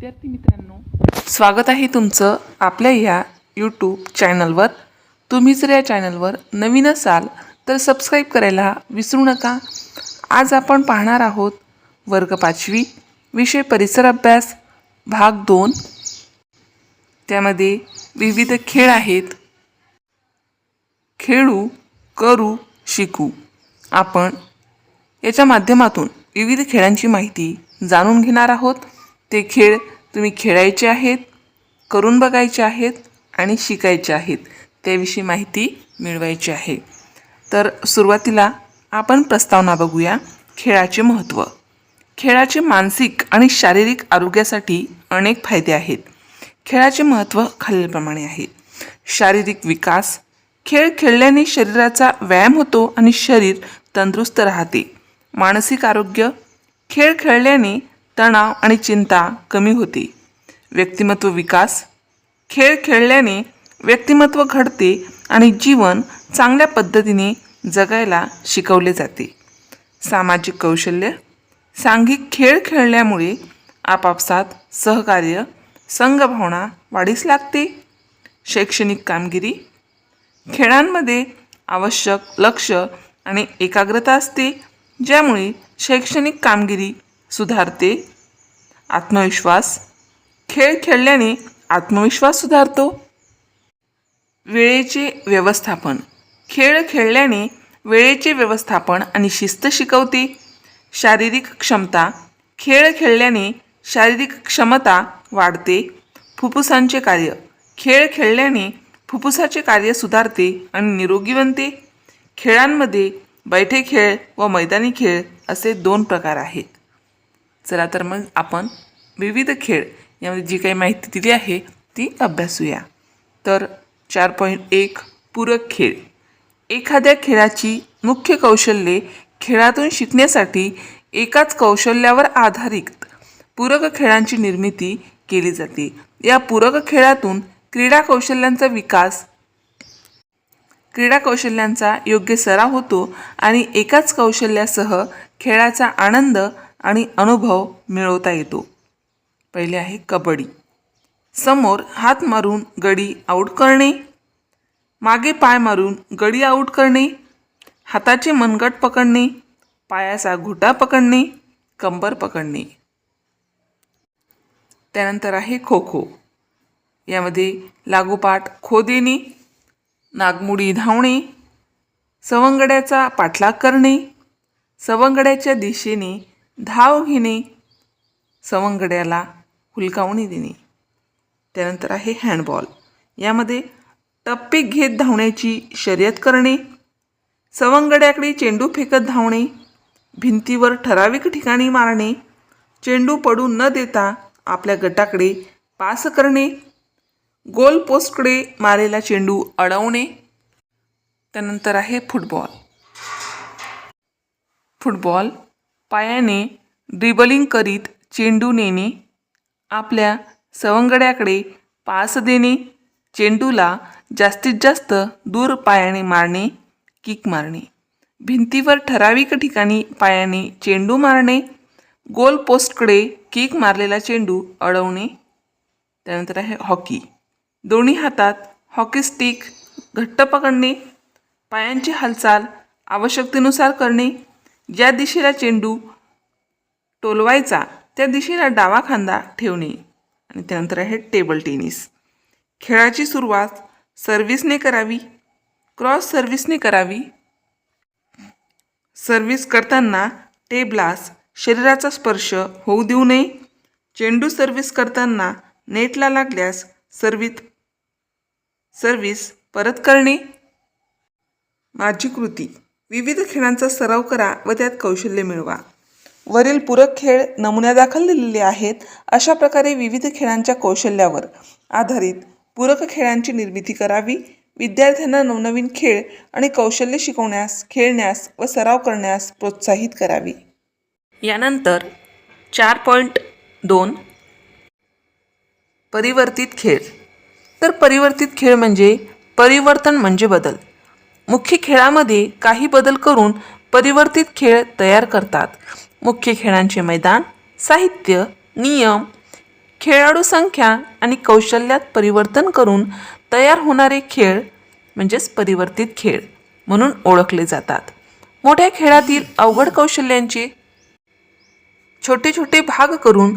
विद्यार्थी मित्रांनो स्वागत आहे तुमचं आपल्या ह्या यूट्यूब चॅनलवर तुम्ही जर या चॅनलवर नवीन असाल तर सबस्क्राईब करायला विसरू नका. आज आपण पाहणार आहोत वर्ग पाचवी विषय परिसर अभ्यास भाग दोन. त्यामध्ये विविध खेळ आहेत. खेळू करू शिकू. आपण याच्या माध्यमातून विविध खेळांची माहिती जाणून घेणार आहोत. ते खेळ तुम्ही खेळायचे आहेत करून बघायचे आहेत आणि शिकायचे आहेत त्याविषयी माहिती मिळवायची आहे. तर सुरुवातीला आपण प्रस्तावना बघूया खेळाचे महत्त्व. खेळाचे मानसिक आणि शारीरिक आरोग्यासाठी अनेक फायदे आहेत. खेळाचे महत्त्व खालीलप्रमाणे आहे. शारीरिक विकास खेळ खेळल्याने शरीराचा व्यायाम होतो आणि शरीर तंदुरुस्त राहते. मानसिक आरोग्य खेळ खेळल्याने तणाव आणि चिंता कमी होते. व्यक्तिमत्व विकास खेळ खेळल्याने व्यक्तिमत्व घडते आणि जीवन चांगल्या पद्धतीने जगायला शिकवले जाते. सामाजिक कौशल्य सांघिक खेळ खेळल्यामुळे आपापसात सहकार्य संघभावना वाढीस लागते. शैक्षणिक कामगिरी खेळांमध्ये आवश्यक लक्ष आणि एकाग्रता असते ज्यामुळे शैक्षणिक कामगिरी सुधारते आत्मविश्वास. खेळ खेळल्याने आत्मविश्वास सुधारतो. वेळेचे व्यवस्थापन. खेळ खेळल्याने वेळेचे व्यवस्थापन आणि शिस्त शिकवते. शारीरिक क्षमता. खेळ खेळल्याने शारीरिक क्षमता वाढते. फुफ्फुसांचे कार्य. खेळ खेळल्याने फुफ्फुसाचे कार्य सुधारते आणि निरोगी बनते. खेळांमध्ये बैठे खेळ व मैदानी खेळ असे दोन प्रकार आहेत. चला तर मग आपण विविध खेळ यामध्ये जी काही माहिती दिली आहे ती अभ्यासूया. तर चार पॉईंट एक पूरक खेळ. एखाद्या खेळाची मुख्य कौशल्ये खेळातून शिकण्यासाठी एकाच कौशल्यावर आधारित पूरक खेळांची निर्मिती केली जाते. या पूरक खेळातून क्रीडा कौशल्यांचा विकास क्रीडा कौशल्यांचा योग्य सराव होतो आणि एकाच कौशल्यासह खेळाचा आनंद आणि अनुभव मिळवता येतो. पहिले आहे कबड्डी. समोर हात मारून गडी आऊट करणे. मागे पाय मारून गडी आऊट करणे. हाताचे मनगट पकडणे. पायाचा घुटा पकडणे. कंबर पकडणे. त्यानंतर आहे खो खो यामध्ये लागोपाठ खो देणे. नागमुडी धावणे. सवंगड्याचा पाठलाग करणे. सवंगड्याच्या दिशेने धाव घेणे. सवंगड्याला हुलकावणी देणे. त्यानंतर आहे हँडबॉल यामध्ये टप्पे घेत धावण्याची शर्यत करणे. सवंगड्याकडे चेंडू फेकत धावणे. भिंतीवर ठराविक ठिकाणी मारणे. चेंडू पडू न देता आपल्या गटाकडे पास करणे. गोल पोस्टकडे मारलेला चेंडू अडवणे. त्यानंतर आहे फुटबॉल. फुटबॉल पायाने ड्रिबलिंग करीत चेंडू नेणे आपल्या सवंगड्याकडे पास देणे चेंडूला जास्तीत जास्त दूर पायाने मारणे किक मारणे. भिंतीवर ठराविक ठिकाणी पायाने चेंडू मारणे गोल पोस्टकडे किक मारलेला चेंडू अडवणे. त्यानंतर आहे हॉकी. दोन्ही हातात हॉकी स्टिक घट्ट पकडणे पायांची हालचाल आवश्यकतेनुसार करणे ज्या दिशेला चेंडू टोलवायचा त्या दिशेला डावा खांदा ठेवणे. आणि त्यानंतर आहे टेबल टेनिस खेळाची सुरुवात सर्व्हिसने करावी क्रॉस सर्व्हिसने करावी. सर्व्हिस करताना टेबलास शरीराचा स्पर्श होऊ देऊ नये. चेंडू सर्व्हिस करताना नेटला लागल्यास सर्वित सर्व्हिस परत करणे. माझी कृती. विविध खेळांचा सराव करा व त्यात कौशल्य मिळवा. वरील पूरक खेळ नमुन्यादाखल दिलेले आहेत अशा प्रकारे विविध खेळांच्या कौशल्यावर आधारित पूरक खेळांची निर्मिती करावी. विद्यार्थ्यांना नवनवीन खेळ आणि कौशल्य शिकवण्यास खेळण्यास व सराव करण्यास प्रोत्साहित करावी. यानंतर चार पॉईंट दोन. परिवर्तित खेळ. तर परिवर्तित खेळ म्हणजे परिवर्तन म्हणजे बदल. मुख्य खेळामध्ये काही बदल करून परिवर्तित खेळ तयार करतात. मुख्य खेळांचे मैदान साहित्य नियम खेळाडू संख्या आणि कौशल्यात परिवर्तन करून तयार होणारे खेळ म्हणजेच परिवर्तित खेळ म्हणून ओळखले जातात. मोठ्या खेळातील अवघड कौशल्यांचे छोटे छोटे भाग करून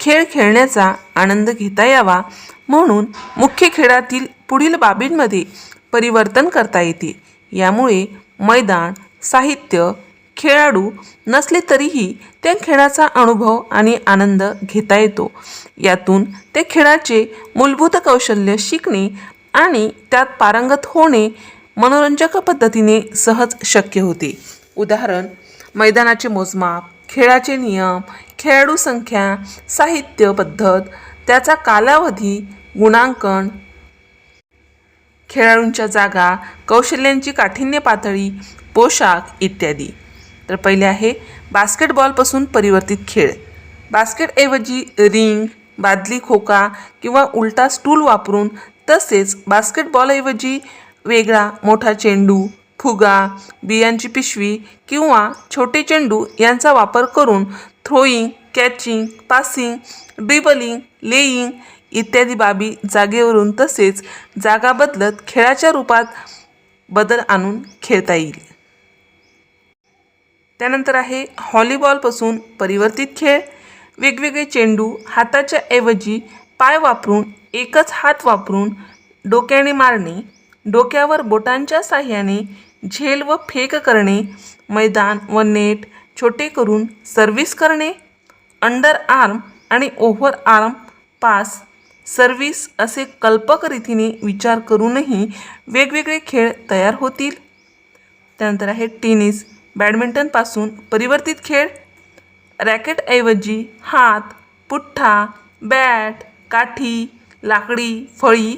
खेळ खेळण्याचा आनंद घेता यावा म्हणून मुख्य खेळातील पुढील बाबींमध्ये परिवर्तन करता येते. यामुळे मैदान साहित्य खेळाडू नसले तरीही त्या खेळाचा अनुभव आणि आनंद घेता येतो. यातून त्या खेळाचे मूलभूत कौशल्य शिकणे आणि त्यात पारंगत होणे मनोरंजक पद्धतीने सहज शक्य होते. उदाहरण मैदानाचे मोजमाप खेळाचे नियम खेळाडू संख्या साहित्य पद्धत त्याचा कालावधी गुणांकन खेळाडूंच्या जागा कौशल्यांची काठिण्य पातळी पोशाख इत्यादी. तर पहिले आहे बास्केटबॉलपासून परिवर्तित खेळ. बास्केटऐवजी रिंग बादली खोका किंवा उलटा स्टूल वापरून तसेच बास्केटबॉलऐवजी वेगळा मोठा चेंडू फुगा बियांची पिशवी किंवा छोटे चेंडू यांचा वापर करून throwing catching passing dribbling laying इत्यादी बाबी जागेवरून तसेच जागा बदलत खेळाच्या रूपात बदल आणून खेळता येईल. त्यानंतर आहे हॉलीबॉलपासून परिवर्तित खेळ. वेगवेगळे चेंडू हाताच्या ऐवजी पाय वापरून एकच हात वापरून डोक्याने मारणे डोक्यावर बोटांच्या साह्याने झेल व फेक करणे मैदान व नेट छोटे करून सर्व्हिस करणे अंडर आर्म आणि ओव्हर आर्म पास सर्व्हिस असे कल्पक रीतीने विचार करूनही वेगवेगळे खेळ तयार होतील. त्यानंतर आहे टेनिस बॅडमिंटनपासून परिवर्तित खेळ. रॅकेटऐवजी हात पुठ्ठा बॅट काठी लाकडी फळी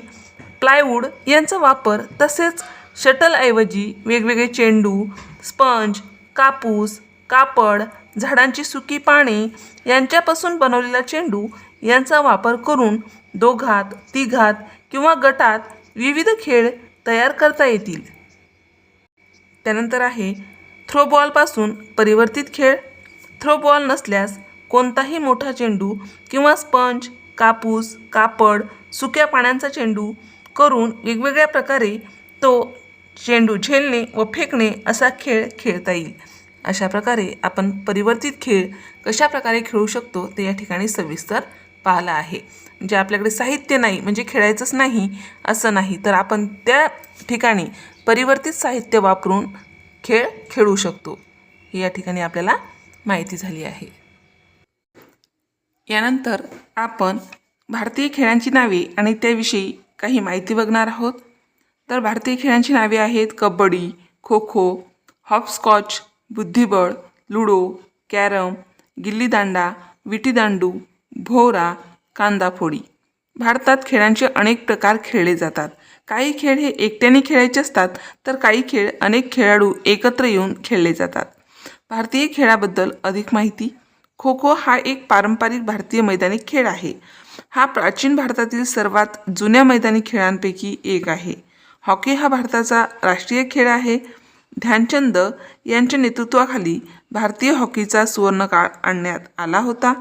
प्लायवूड यांचा वापर तसेच शटलऐवजी वेगवेगळे चेंडू स्पंज कापूस कापड झाडांची सुकी पाने यांच्यापासून बनवलेला चेंडू यांचा वापर करून दोघात तिघात किंवा गटात विविध खेळ तयार करता येतील. त्यानंतर आहे थ्रोबॉलपासून परिवर्तित खेळ. थ्रोबॉल नसल्यास कोणताही मोठा चेंडू किंवा स्पंज कापूस कापड सुक्या पाण्याचा चेंडू करून वेगवेगळ्या प्रकारे तो चेंडू झेलणे व फेकणे असा खेळ खेळता येईल. अशा प्रकारे आपण परिवर्तित खेळ कशा प्रकारे खेळू शकतो ते या ठिकाणी सविस्तर पाहिलं आहे. म्हणजे आपल्याकडे साहित्य नाही म्हणजे खेळायचंच नाही असं नाही तर आपण त्या ठिकाणी परिवर्तित साहित्य वापरून खेळ खेळू शकतो ही या ठिकाणी आपल्याला माहिती झाली आहे. यानंतर आपण भारतीय खेळांची नावे आणि त्याविषयी काही माहिती बघणार आहोत. तर भारतीय खेळांची नावे आहेत कबड्डी खो खो हॉपस्कॉच बुद्धिबळ लुडो कॅरम गिल्लीदांडा विटीदांडू भोवरा कांदाफोडी. भारतात खेळांचे अनेक प्रकार खेळले जातात. काही खेळ हे एकट्याने खेळायचे असतात तर काही खेळ अनेक खेळाडू एकत्र येऊन खेळले जातात. भारतीय खेळाबद्दल अधिक माहिती? खो खो हा एक पारंपरिक भारतीय मैदानी खेळ आहे. हा प्राचीन भारतातील सर्वात जुन्या मैदानी खेळांपैकी एक आहे. हॉकी हा भारताचा राष्ट्रीय खेळ आहे. ध्यानचंद यांच्या नेतृत्वाखाली भारतीय हॉकीचा सुवर्णकाळ आणण्यात आला होता.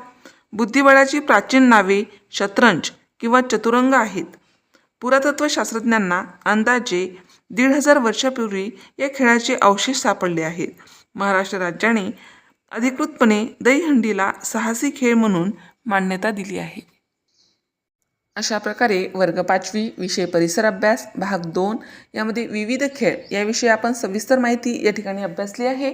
बुद्धिबळाची प्राचीन नावे शतरंज किंवा चतुरंग आहेत. पुरातत्वशास्त्रज्ञांना अंदाजे दीड हजार वर्षापूर्वी या खेळाचे अवशेष सापडले आहेत. महाराष्ट्र राज्याने अधिकृतपणे दहीहंडीला साहसी खेळ म्हणून मान्यता दिली आहे. अशा प्रकारे वर्ग पाचवी विषय परिसर अभ्यास भाग दोन यामध्ये विविध खेळ याविषयी आपण सविस्तर माहिती या ठिकाणी अभ्यासली आहे.